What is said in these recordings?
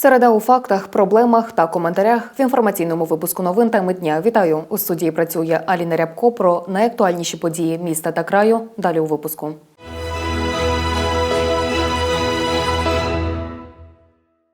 Середа у фактах, проблемах та коментарях в інформаційному випуску новин теми дня. Вітаю у студії. Працює Аліна Рябко про найактуальніші події міста та краю. Далі у випуску.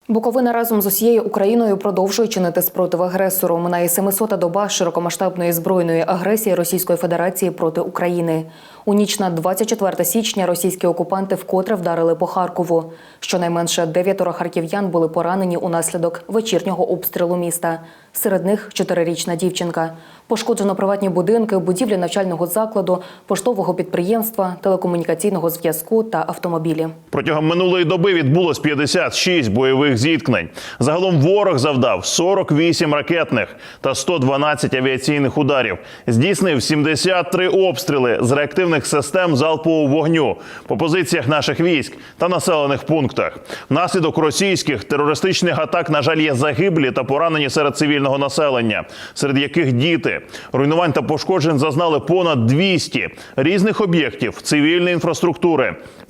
Буковина разом з усією Україною продовжує чинити спротив агресору. Минає 700-та доба широкомасштабної збройної агресії Російської Федерації проти України. У ніч на 24 січня російські окупанти вкотре вдарили по Харкову. Щонайменше дев'ятеро харків'ян були поранені унаслідок вечірнього обстрілу міста. Серед них чотирирічна дівчинка. Пошкоджено приватні будинки, будівлі навчального закладу, поштового підприємства, телекомунікаційного зв'язку та автомобілі. Протягом минулої доби відбулось 56 бойових зіткнень. Загалом ворог завдав 48 ракетних та 112 авіаційних ударів. Здійснив 73 обстріли з реактивних систем залпового вогню по позиціях наших військ та населених пунктах. Внаслідок російських терористичних атак, на жаль, є загиблі та поранені серед цивільного населення, серед яких діти. Руйнувань та пошкоджень зазнали понад 200 різних об'єктів цивільної інфраструктури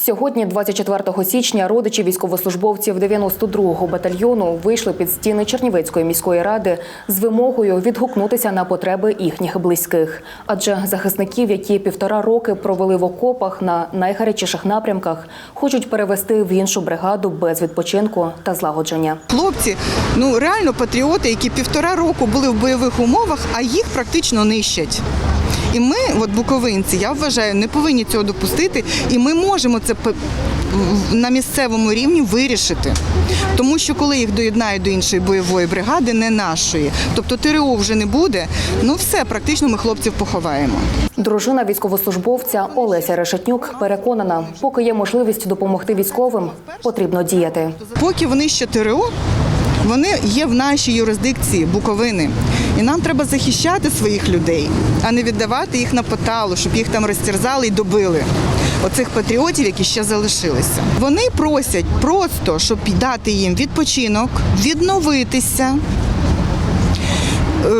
Сьогодні, 24 січня, родичі військовослужбовців 92-го батальйону вийшли під стіни Чернівецької міської ради з вимогою відгукнутися на потреби їхніх близьких. Адже захисників, які півтора роки провели в окопах на найгарячіших напрямках, хочуть перевести в іншу бригаду без відпочинку та злагодження. Хлопці, ну реально патріоти, які півтора року були в бойових умовах, а їх практично нищать. І ми, от буковинці, я вважаю, не повинні цього допустити, і ми можемо це на місцевому рівні вирішити. Тому що коли їх доєднають до іншої бойової бригади, не нашої, тобто ТРО вже не буде, ну все, практично ми хлопців поховаємо. Дружина військовослужбовця Олеся Решетнюк переконана, поки є можливість допомогти військовим, потрібно діяти. Поки вони ще ТРО, вони є в нашій юрисдикції Буковини. І нам треба захищати своїх людей, а не віддавати їх на поталу, щоб їх там розтерзали і добили. Оцих патріотів, які ще залишилися. Вони просять просто, щоб дати їм відпочинок, відновитися. е,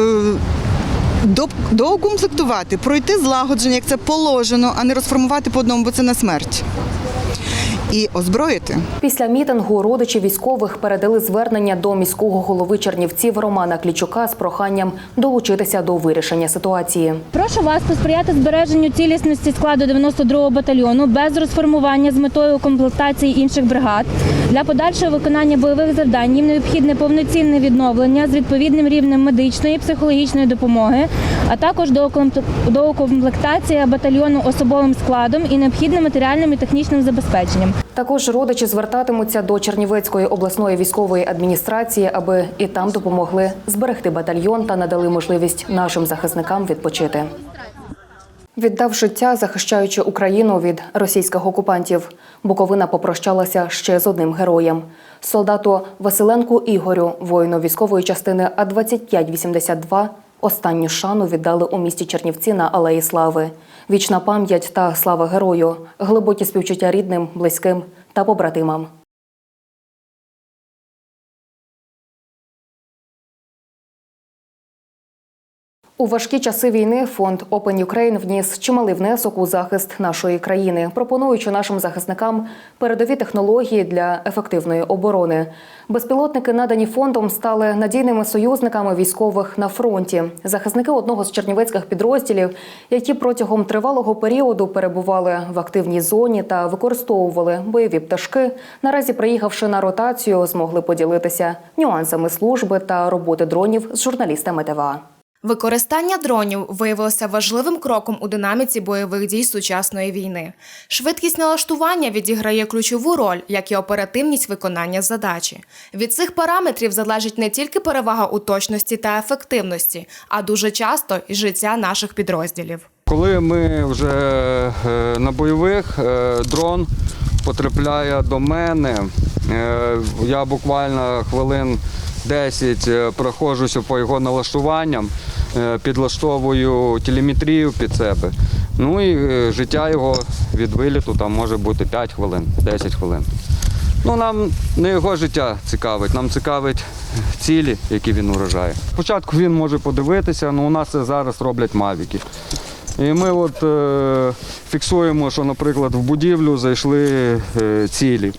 Доукомплектувати, пройти злагодження, як це положено, а не розформувати по одному, бо це на смерть. І озброїти. Після мітингу родичі військових передали звернення до міського голови Чернівців Романа Клічука з проханням долучитися до вирішення ситуації. Прошу вас посприяти збереженню цілісності складу 92-го батальйону без розформування з метою комплектації інших бригад. Для подальшого виконання бойових завдань їм необхідне повноцінне відновлення з відповідним рівнем медичної і психологічної допомоги, а також доукомплек- доукомплектація батальйону особовим складом і необхідним матеріальним і технічним забезпеченням. Також родичі звертатимуться до Чернівецької обласної військової адміністрації, аби і там допомогли зберегти батальйон та надали можливість нашим захисникам відпочити. Віддав життя, захищаючи Україну від російських окупантів, Буковина попрощалася ще з одним героєм солдату Василенку Ігорю, воїну військової частини А 2582 Останню шану віддали у місті Чернівці на Алеї Слави. Вічна пам'ять та слава герою, глибокі співчуття рідним, близьким та побратимам. У важкі часи війни фонд Open Ukraine вніс чималий внесок у захист нашої країни, пропонуючи нашим захисникам передові технології для ефективної оборони. Безпілотники, надані фондом, стали надійними союзниками військових на фронті. Захисники одного з чернівецьких підрозділів, які протягом тривалого періоду перебували в активній зоні та використовували бойові пташки, наразі приїхавши на ротацію, змогли поділитися нюансами служби та роботи дронів з журналістами ТВА. Використання дронів виявилося важливим кроком у динаміці бойових дій сучасної війни. Швидкість налаштування відіграє ключову роль, як і оперативність виконання задачі. Від цих параметрів залежить не тільки перевага у точності та ефективності, а дуже часто і життя наших підрозділів. Коли ми вже е, на бойових, е, дрон потрапляє до мене. Е, Я буквально хвилин 10 е, проходжуся по його налаштуванням. е, підлаштовую телеметрію під себе. Ну і е, життя його від виліту там може бути 5 хвилин, 10 хвилин. Ну, нам не його життя цікавить, нам цікавить цілі, які він уражає. Спочатку він може подивитися, але у нас це зараз роблять мавіки. І ми от е, фіксуємо, що, наприклад, в будівлю зайшли е, цілі.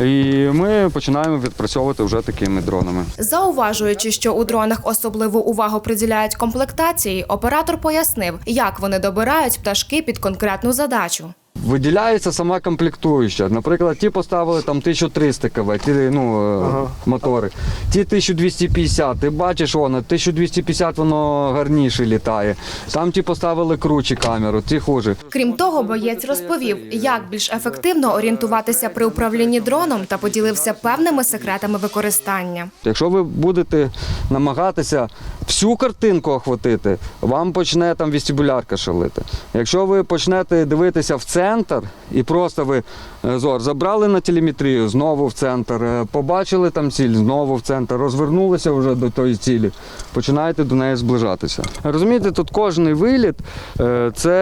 І ми починаємо відпрацьовувати вже такими дронами. Зауважуючи, що у дронах особливу увагу приділяють комплектації, оператор пояснив, як вони добирають пташки під конкретну задачу. Виділяється сама комплектуюча. Наприклад, ті поставили там 1300 кВт, ті, ну, е, мотори, ті 1250. Ти бачиш, воно 1250 воно гарніше літає. Там ті поставили круче камеру, ті хуже. Крім того, боєць розповів, як більш ефективно орієнтуватися при управлінні дроном та поділився певними секретами використання. Якщо ви будете намагатися всю картинку охватити, вам почне там вестибулярка шалити. Якщо ви почнете дивитися в центр і просто ви е, зор забрали на телеметрію, знову в центр, е, побачили там ціль, знову в центр, розвернулися вже до тої цілі, починаєте до неї зближатися. Розумієте, тут кожний виліт е, це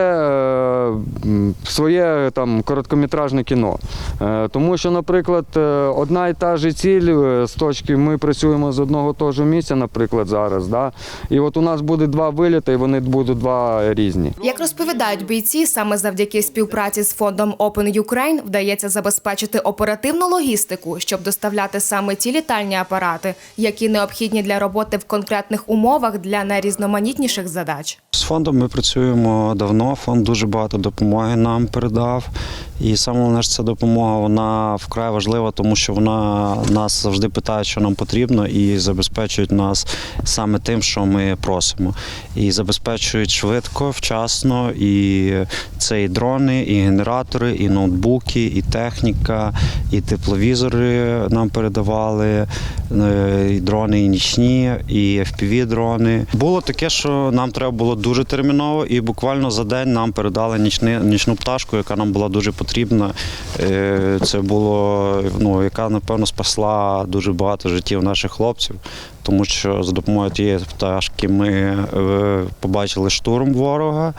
своє там короткометражне кіно. Тому що, наприклад, одна і та ж ціль з точки ми працюємо з одного того ж місця, наприклад, зараз. Да? І от у нас буде два виліти, і вони будуть два різні. Як розповідають бійці, саме завдяки співпраці з фондом Open Ukraine вдається забезпечити оперативну логістику, щоб доставляти саме ті літальні апарати, які необхідні для роботи в конкретних умовах для найрізноманітніших задач. З фондом ми працюємо давно. Фонд дуже багато допомоги нам передав. І саме головне, що ця допомога вона вкрай важлива, тому що вона нас завжди питає, що нам потрібно, і забезпечують нас саме тим, що ми просимо. І забезпечують швидко, вчасно. І це і дрони, і генератори, і ноутбуки, і техніка, і тепловізори нам передавали, е, і дрони, і нічні, і FPV-дрони. Було таке, що нам треба було дуже терміново, і буквально за день нам передали нічну пташку, яка нам була дуже потрібна. Е, Це було, ну, яка, напевно, спасла дуже багато життів наших хлопців, тому що за допомогою тієї пташки ми е, побачили штурм ворога.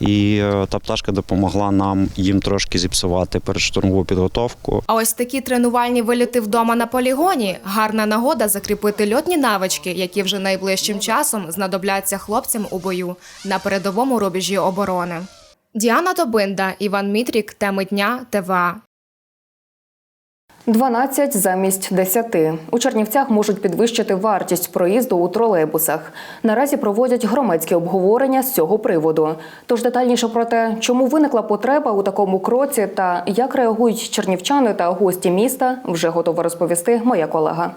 І е, та пташка допомогла нам їм трошки зіпсувати передштурмову підготовку. А ось такі тренувальні виліти вдома на полігоні гарна нагода закріпити льотні навички, які вже найближчим часом знадобляться хлопцям у бою на передовому рубежі оборони. Діана Тобинда, Іван Мітрік, теми дня ТВА. 12 замість 10. У Чернівцях можуть підвищити вартість проїзду у тролейбусах. Наразі проводять громадські обговорення з цього приводу. Тож детальніше про те, чому виникла потреба у такому кроці та як реагують чернівчани та гості міста, вже готова розповісти моя колега.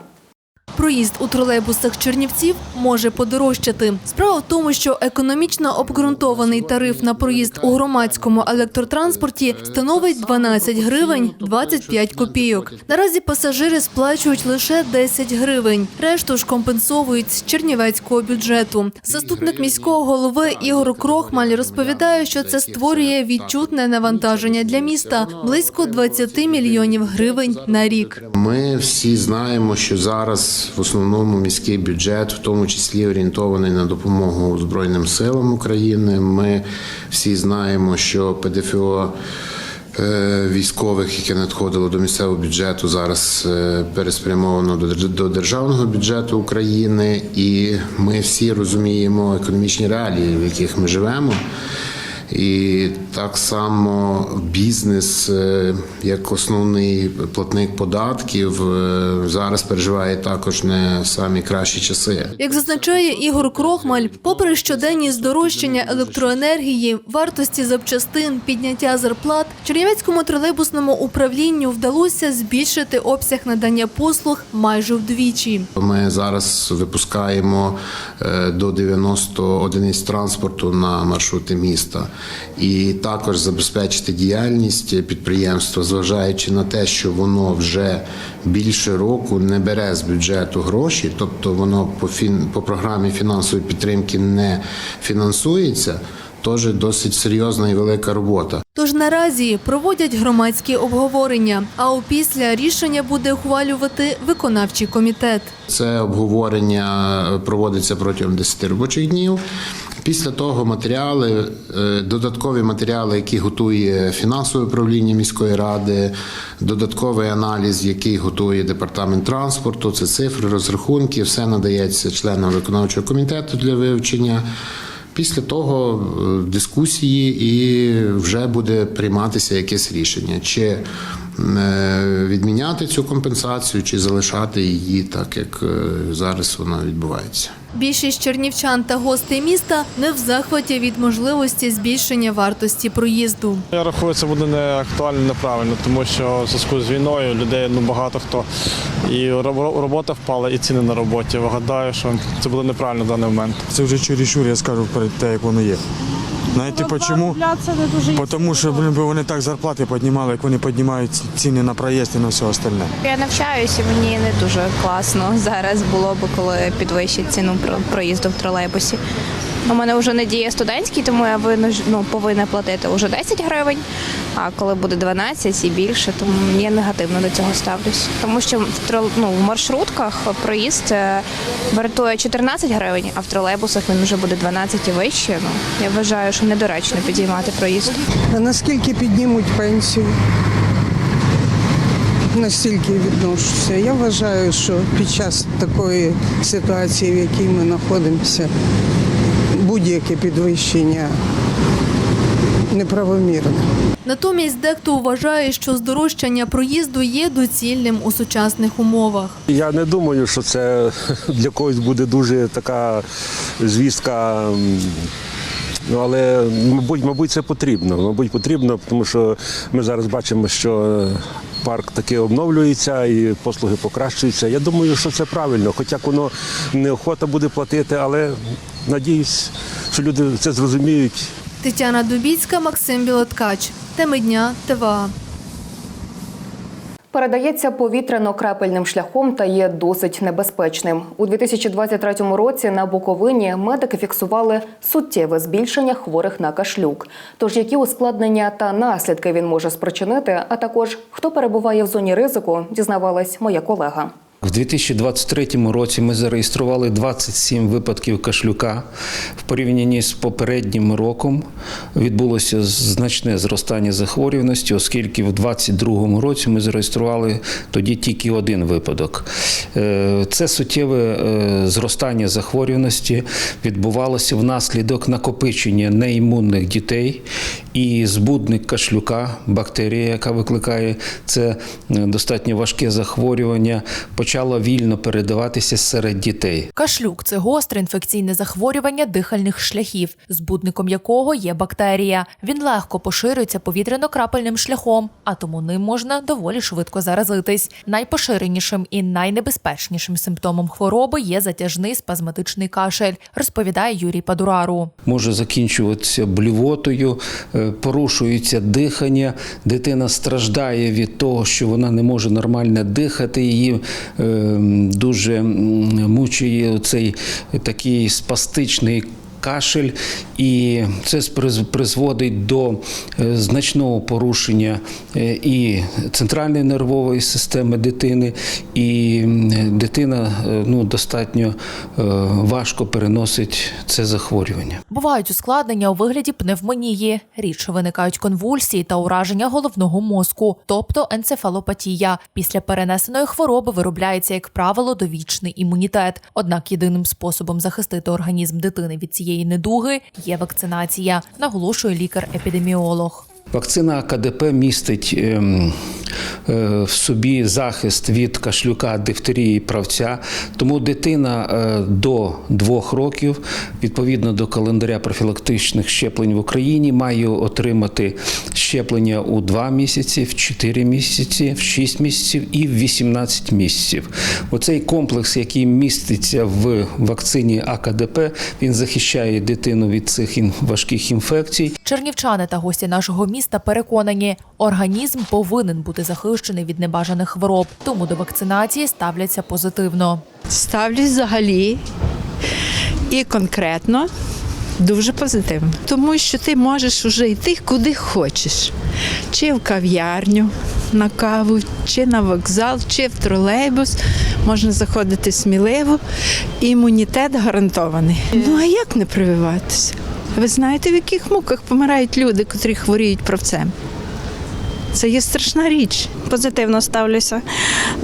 Проїзд у тролейбусах Чернівців може подорожчати. Справа в тому, що економічно обґрунтований тариф на проїзд у громадському електротранспорті становить 12 гривень 25 копійок. Наразі пасажири сплачують лише 10 гривень. Решту ж компенсовують з чернівецького бюджету. Заступник міського голови Ігор Крохмаль розповідає, що це створює відчутне навантаження для міста близько 20 мільйонів гривень на рік. Ми всі знаємо, що зараз в основному міський бюджет, в тому числі орієнтований на допомогу Збройним силам України. Ми всі знаємо, що ПДФО е, військових, яке надходило до місцевого бюджету, зараз е, переспрямовано до держ- до державного бюджету України, і ми всі розуміємо економічні реалії, в яких ми живемо. І так само бізнес, е, як основний платник податків, е, зараз переживає також не самі кращі часи. Як зазначає Ігор Крохмаль, попри щоденні здорожчання електроенергії, вартості запчастин, підняття зарплат, Чернівецькому тролейбусному управлінню вдалося збільшити обсяг надання послуг майже вдвічі. Ми зараз випускаємо е, до 90 одиниць транспорту на маршрути міста, і також забезпечити діяльність підприємства, зважаючи на те, що воно вже більше року не бере з бюджету гроші, тобто воно по фін по програмі фінансової підтримки не фінансується. Теж досить серйозна і велика робота. Тож Тож наразі проводять громадські обговорення. А опісля рішення буде ухвалювати виконавчий комітет. Це обговорення проводиться протягом 10 робочих днів. Після того матеріали, е, додаткові матеріали, які готує фінансове управління міської ради, додатковий аналіз, який готує департамент транспорту, це цифри, розрахунки, все надається членам виконавчого комітету для вивчення. Після того е, дискусії і вже буде прийматися якесь рішення, чи відміняти цю компенсацію, чи залишати її так, як е, зараз вона відбувається. Більшість чернівчан та гостей міста не в захваті від можливості збільшення вартості проїзду. Я рахую, це буде не актуально, неправильно, тому що в зв'язку з війною людей ну багато хто і робота впала, і ціни на роботі. Вигадаю, що це буде неправильно в даний момент. Це вже чересчур, я скажу перед те, як воно є. Знаєте чому? Тому що блин, вони так зарплати піднімали, як вони піднімають ціни на проїзд і на все остальне. Я навчаюся, мені не дуже класно зараз було б, коли підвищать ціну про- проїзду в тролейбусі. У мене вже не діє студентський, тому я ну, повинна платити вже 10 гривень. А коли буде 12 і більше, то я негативно до цього ставлюсь. Тому що ну, в маршрутках проїзд е, вартує 14 гривень, а в тролейбусах він вже буде 12 і вище. Ну я вважаю, що недоречно підіймати проїзд. А наскільки піднімуть пенсію? Настільки відношуся. Я вважаю, що під час такої ситуації, в якій ми знаходимося, будь-яке підвищення неправомірне. Натомість дехто вважає, що здорожчання проїзду є доцільним у сучасних умовах. Я не думаю, що це для когось буде дуже така звістка. Ну, але мабуть, мабуть, це потрібно. Мабуть, потрібно, тому що ми зараз бачимо, що парк таки обновлюється і послуги покращуються. Я думаю, що це правильно, хоча воно неохота буде платити, але надіюсь, що люди це зрозуміють Тетяна Дубіцька, Максим Білоткач. Теми дня ТВА. Передається повітряно-крапельним шляхом та є досить небезпечним. У 2023 році на Буковині медики фіксували суттєве збільшення хворих на кашлюк. Тож які ускладнення та наслідки він може спричинити, а також хто перебуває в зоні ризику, дізнавалась моя колега. В 2023 році ми зареєстрували 27 випадків кашлюка. В порівнянні з попереднім роком відбулося значне зростання захворюваності, оскільки в 2022 році ми зареєстрували тоді тільки один випадок. Е, Це суттєве е, зростання захворюваності відбувалося внаслідок накопичення неімунних дітей і збудник кашлюка, бактерія, яка викликає це е, достатньо важке захворювання, почала вільно передаватися серед дітей. Кашлюк це гостре інфекційне захворювання дихальних шляхів, збудником якого є бактерія. Він легко поширюється повітряно-крапельним шляхом, а тому ним можна доволі швидко заразитись. Найпоширенішим і найнебезпечнішим симптомом хвороби є затяжний спазматичний кашель, розповідає Юрій Падурару. може закінчуватися блювотою, е, порушується дихання. Дитина страждає від того, що вона не може нормально дихати. Її е, дуже мучує цей такий спастичний. Кашель, і це призводить до е, значного порушення е, і центральної нервової системи дитини, і дитина е, ну, достатньо важко переносить це захворювання. Бувають ускладнення у вигляді пневмонії. Рідше виникають конвульсії та ураження головного мозку, тобто енцефалопатія. Після перенесеної хвороби виробляється, як правило, довічний імунітет. Однак єдиним способом захистити організм дитини від цієї недуги є вакцинація, наголошує лікар-епідеміолог. Вакцина КДП містить ем, е, в собі захист від кашлюка, дифтерії, правця. Тому дитина е, до двох років, відповідно до календаря профілактичних щеплень в Україні, має отримати щеплення у 2 місяці, в 4 місяці, в 6 місяців і в 18 місяців. Оцей комплекс, який міститься в вакцині АКДП, він захищає дитину від цих важких інфекцій. Чернівчани та гості нашого міста переконані, організм повинен бути захищений від небажаних хвороб, тому до вакцинації ставляться позитивно. Ставлюсь взагалі і конкретно, Дуже позитивно, тому що ти можеш вже йти куди хочеш, чи в кав'ярню на каву, чи на вокзал, чи в тролейбус. Можна заходити сміливо, імунітет гарантований. Ну а як не прививатися? Ви знаєте, в яких муках помирають люди, котрі хворіють про це? Це є страшна річ. Позитивно ставлюся.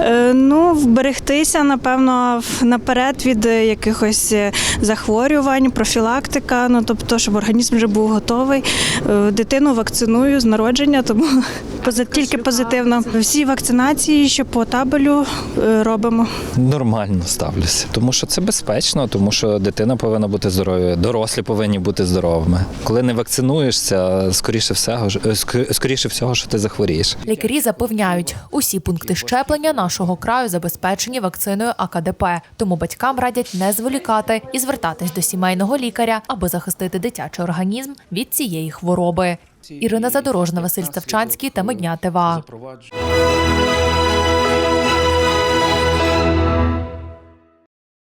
Е, ну, вберегтися, напевно, в- наперед від е, якихось е, захворювань, профілактика, ну тобто, щоб організм вже був готовий. Дитину вакциную з народження, тому тільки позитивно. Всі вакцинації, що по табелю робимо. Нормально ставлюся, тому що це безпечно, тому що дитина повинна бути здоровою, дорослі повинні бути здоровими. Коли не вакцинуєшся, скоріше всього, ж- скоріше всього, що ти захворієш. Лікарі запевняють, усі пункти щеплення нашого краю забезпечені вакциною АКДП. Тому батькам радять не зволікати і звертатись до сімейного лікаря, аби захистити дитячий організм від цієї хвороби. Ірина Задорожна, Василь Ставчанський та Медня ТВА.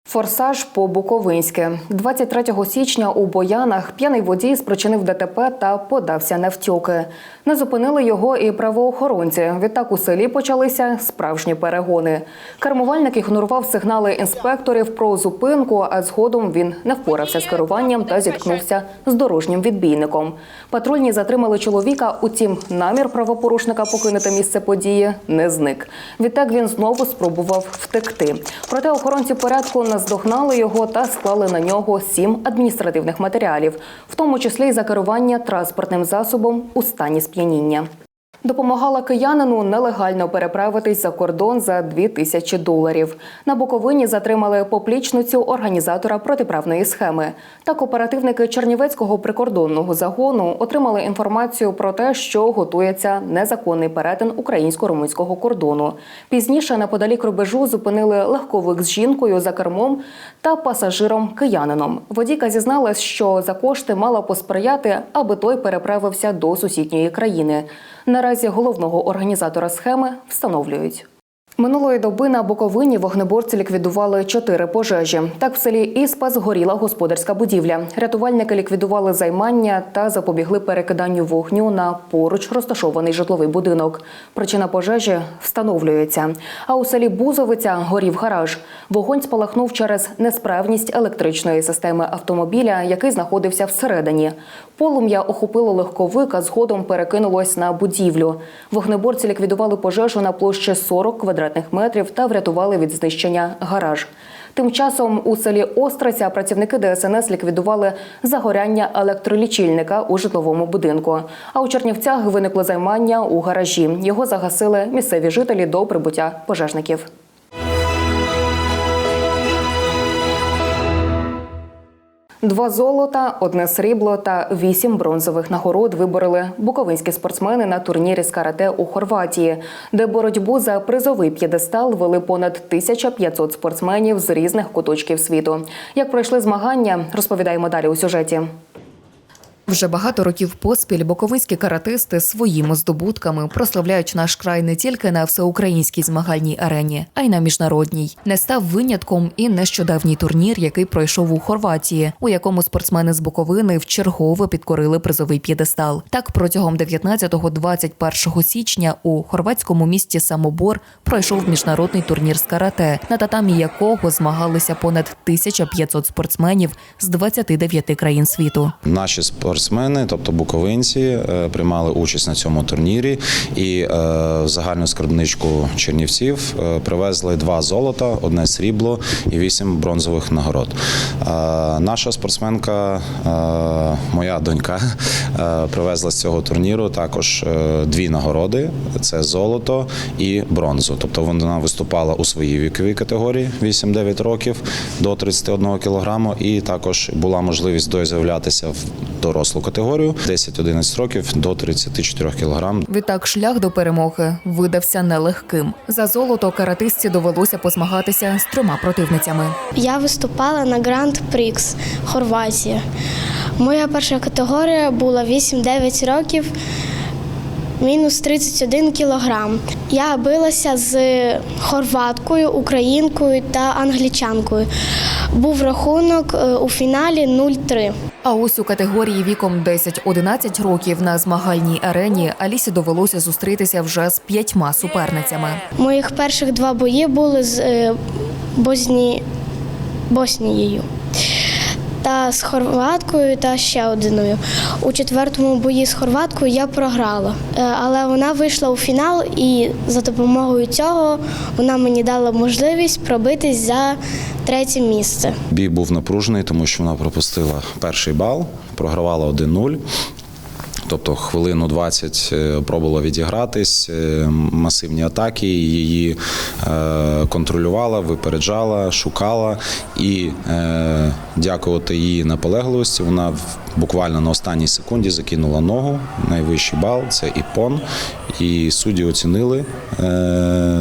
Форсаж по Буковинськи. 23 січня у Боянах п'яний водій спричинив ДТП та подався навтьоки. Не зупинили його і правоохоронці. Відтак у селі почалися справжні перегони. Кермувальник ігнорував сигнали інспекторів про зупинку, а згодом він не впорався з керуванням та зіткнувся з дорожнім відбійником. Патрульні затримали чоловіка, утім, намір правопорушника покинути місце події не зник. Відтак він знову спробував втекти. Проте охоронці порядку наздогнали його та склали на нього сім адміністративних матеріалів, в тому числі й за керування транспортним засобом у стані сп'яніння. Допомагала киянину нелегально переправитись за кордон за 2 тисячі доларів. На Буковині затримали поплічницю організатора протиправної схеми. Так оперативники Чернівецького прикордонного загону отримали інформацію про те, що готується незаконний перетин українсько-румунського кордону. Пізніше неподалік рубежу зупинили легковик з жінкою за кермом та пасажиром киянином. Водійка зізналась, що за кошти мала посприяти, аби той переправився до сусідньої країни. Наразі головного організатора схеми встановлюють. Минулої доби на Буковині вогнеборці ліквідували чотири пожежі. Так, в селі Іспа згоріла господарська будівля. Рятувальники ліквідували займання та запобігли перекиданню вогню на поруч розташований житловий будинок. Причина пожежі встановлюється. А у селі Бузовиця горів гараж. Вогонь спалахнув через несправність електричної системи автомобіля, який знаходився всередині. Полум'я охопило легковик, а згодом перекинулось на будівлю. Вогнеборці ліквідували пожежу на площі 40 квадратних метрів та врятували від знищення гараж. Тим часом у селі Остриця працівники ДСНС ліквідували загоряння електролічильника у житловому будинку. А у Чернівцях виникло займання у гаражі. Його загасили місцеві жителі до прибуття пожежників. Два золота, одне срібло та вісім бронзових нагород вибороли буковинські спортсмени на турнірі з карате у Хорватії, де боротьбу за призовий п'єдестал вели понад 1500 спортсменів з різних куточків світу. Як пройшли змагання, розповідаємо далі у сюжеті. Вже багато років поспіль боковинські каратисти своїми здобутками прославляють наш край не тільки на всеукраїнській змагальній арені, а й на міжнародній. Не став винятком і нещодавній турнір, який пройшов у Хорватії, у якому спортсмени з Буковини вчергове підкорили призовий п'єдестал. Так протягом 19-21 січня у хорватському місті Самобор пройшов міжнародний турнір з карате, на татамі якого змагалися понад 1500 спортсменів з 29 країн світу. Наші спортсмени, тобто буковинці, е, приймали участь на цьому турнірі і е, в загальну скарбничку чернівців е, привезли два золота, одне срібло і вісім бронзових нагород. Наша спортсменка, моя донька, привезла з цього турніру також дві нагороди: це золото і бронзу. Тобто вона виступала у своїй віковій категорії 8-9 років до 31 кілограму, і також була можливість дозволятися в дорослу категорію 10-11 років до 34 кілограм. Відтак шлях до перемоги видався нелегким. За золото каратистці довелося позмагатися з трьома противницями. Я виступала на Гранд Прікс Хорватія. Моя перша категорія була 8-9 років, мінус 31 кілограм. Я билася з хорваткою, українкою та англічанкою. Був рахунок е, у фіналі 0-3. А ось у категорії віком 10-11 років на змагальній арені Алісі довелося зустрітися вже з п'ятьма суперницями. Моїх перших два бої були з е, Бозні... Боснією та з хорваткою та ще одиною. У четвертому бої з хорваткою я програла, Е, але вона вийшла у фінал, і за допомогою цього вона мені дала можливість пробитись за третє місце. Бій був напружений, тому що вона пропустила перший бал, програвала 1-0. Тобто хвилину 20 е, пробувала відігратись, е, масивні атаки, її е, контролювала, випереджала, шукала. І дякувати її наполегливості, вона буквально на останній секунді закинула ногу. Найвищий бал це іпон. І судді оцінили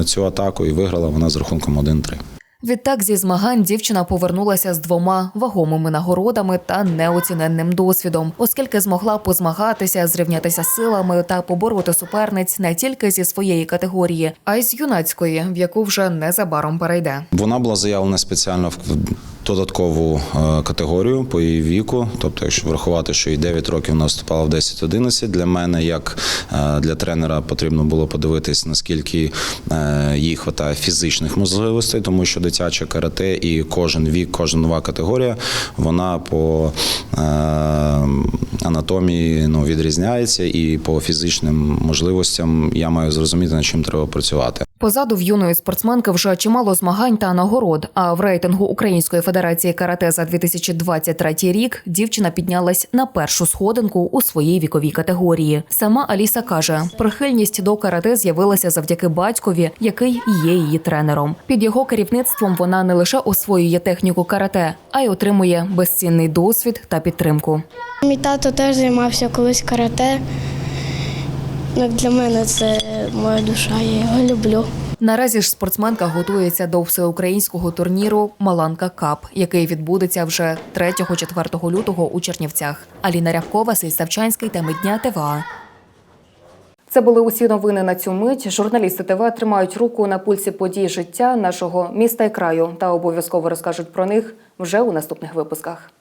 цю атаку і виграла вона з рахунком 1-3. Відтак зі змагань дівчина повернулася з двома вагомими нагородами та неоціненним досвідом, оскільки змогла позмагатися, зрівнятися силами та побороти суперниць не тільки зі своєї категорії, а й з юнацької, в яку вже незабаром перейде. Вона була заявлена спеціально в додаткову е, категорію по її віку. Тобто, якщо врахувати, що їй 9 років вона вступала в 10-11, для мене, як е, для тренера, потрібно було подивитись, наскільки е, їй вистачає фізичних можливостей, тому що дитяче карате і кожен вік, кожна нова категорія, вона по е, анатомії ну, відрізняється, і по фізичним можливостям я маю зрозуміти, над чим треба працювати. Позаду в юної спортсменки вже чимало змагань та нагород. А в рейтингу Української федерації карате за 2023 рік дівчина піднялась на першу сходинку у своїй віковій категорії. Сама Аліса каже, прихильність до карате з'явилася завдяки батькові, який є її тренером. Під його керівництвом вона не лише освоює техніку карате, а й отримує безцінний досвід та підтримку. Мій тато теж займався колись карате. Як для мене це моя душа, я його люблю. Наразі ж спортсменка готується до всеукраїнського турніру Маланка Кап, який відбудеться вже 3-4 лютого у Чернівцях. Аліна Рябкова, Сей Савчанський та Медня ТВА. Це були усі новини на цю мить. Журналісти ТВ тримають руку на пульсі подій життя нашого міста і краю та обов'язково розкажуть про них вже у наступних випусках.